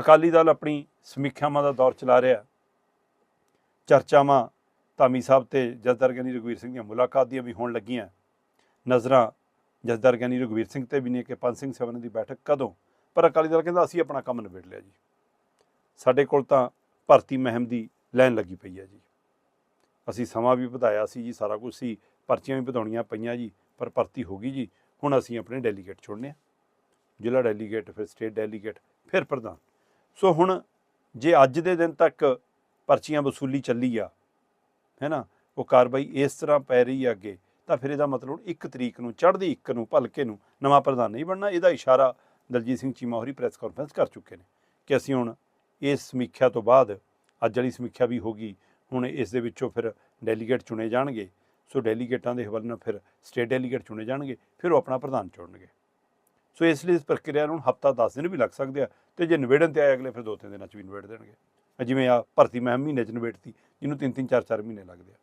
ਅਕਾਲੀ ਦਲ ਆਪਣੀ ਸਮੀਖਿਆਵਾਂ ਦਾ ਦੌਰ ਚਲਾ ਰਿਹਾ ਚਰਚਾਵਾਂ ਧਾਮੀ ਸਾਹਿਬ ਤੇ ਜਸਦਰ ਗਿਆਨੀ ਰਘਵੀਰ ਸਿੰਘ ਦੀਆਂ ਮੁਲਾਕਾਤ ਦੀਆਂ ਵੀ ਹੋਣ ਲੱਗੀਆਂ ਨਜ਼ਰਾਂ ਜਸਦਰ ਗਿਆਨੀ ਰਘਵੀਰ ਸਿੰਘ ਤੇ ਵੀ ਨੇ ਕਿ ਪੰਜ ਸਿੰਘ ਸਭਾ ਦੀ ਬੈਠਕ ਕਦੋਂ? ਪਰ ਅਕਾਲੀ ਦਲ ਕਹਿੰਦਾ ਅਸੀਂ ਆਪਣਾ ਕੰਮ ਨਿਬੇੜ ਲਿਆ ਜੀ। ਸਾਡੇ ਕੋਲ ਤਾਂ ਭਰਤੀ ਮਹਿਮ ਦੀ ਲਾਈਨ ਲੱਗੀ ਪਈ ਹੈ ਜੀ। ਅਸੀਂ ਸਮਾਂ ਵੀ ਵਧਾਇਆ ਸੀ ਜੀ, ਸਾਰਾ ਕੁਝ ਸੀ, ਪਰਚੀਆਂ ਵੀ ਵਧਾਉਣੀਆਂ ਪਈਆਂ ਜੀ, ਪਰ ਭਰਤੀ ਹੋ ਗਈ ਜੀ। ਹੁਣ ਅਸੀਂ ਆਪਣੇ ਡੈਲੀਗੇਟ ਚੁਣਨੇ ਆ। ਜ਼ਿਲ੍ਹਾ ਡੈਲੀਗੇਟ, ਫਿਰ ਸਟੇਟ ਡੈਲੀਗੇਟ, ਫਿਰ ਪ੍ਰਧਾਨ। ਸੋ ਹੁਣ ਜੇ ਅੱਜ ਦੇ ਦਿਨ ਤੱਕ ਪਰਚੀਆਂ ਵਸੂਲੀ ਚੱਲੀ ਆ, ਹੈ ਨਾ, ਉਹ ਕਾਰਵਾਈ ਇਸ ਤਰ੍ਹਾਂ ਪੈ ਰਹੀ ਆ ਅੱਗੇ, ਤਾਂ ਫਿਰ ਇਹਦਾ ਮਤਲਬ 1 ਤਰੀਕ ਨੂੰ, ਚੜ੍ਹਦੀ 1 ਨੂੰ, ਭਲਕੇ ਨੂੰ ਨਵਾਂ ਪ੍ਰਧਾਨ ਨਹੀਂ ਬਣਨਾ, ਇਹਦਾ ਇਸ਼ਾਰਾ ਦਲਜੀਤ ਸਿੰਘ ਚੀਮਾ ਹੋਰੀ ਪ੍ਰੈਸ ਕਾਨਫਰੰਸ ਕਰ ਚੁੱਕੇ ਨੇ ਕਿ ਅਸੀਂ ਹੁਣ ਇਸ ਸਮੀਖਿਆ ਤੋਂ ਬਾਅਦ, ਅੱਜ ਵਾਲੀ ਸਮੀਖਿਆ ਵੀ ਹੋਗੀ ਹੁਣ ਇਸ ਦੇ ਵਿੱਚੋਂ ਫਿਰ ਡੈਲੀਗੇਟ ਚੁਣੇ ਜਾਣਗੇ, ਸੋ ਡੈਲੀਗੇਟਾਂ ਦੇ ਹਵਾਲੇ ਨਾਲ ਫਿਰ ਸਟੇਟ ਡੈਲੀਗੇਟ ਚੁਣੇ ਜਾਣਗੇ, ਫਿਰ ਉਹ ਆਪਣਾ ਪ੍ਰਧਾਨ ਚੁਣਨਗੇ। ਸੋ ਇਸ ਲਈ ਇਸ ਪ੍ਰਕਿਰਿਆ ਨੂੰ ਹਫਤਾ 10 ਦਿਨ ਵੀ ਲੱਗ ਸਕਦੇ ਆ ਤੇ ਜੇ ਨਿਬੇੜਨ ਤੇ ਆਏ ਅਗਲੇ ਫਿਰ ਦੋ ਤਿੰਨ ਦਿਨਾਂ ਚ ਵੀ ਨਿਬੇੜ ਦੇਣਗੇ। ਜਿਵੇਂ ਆ ਭਰਤੀ ਮਹਿਮ ਮਹੀਨੇ ਚ ਨਿਬੇੜਤੀ, ਜਿਹਨੂੰ ਤਿੰਨ ਤਿੰਨ ਚਾਰ ਚਾਰ ਮਹੀਨੇ ਲੱਗਦੇ ਆ।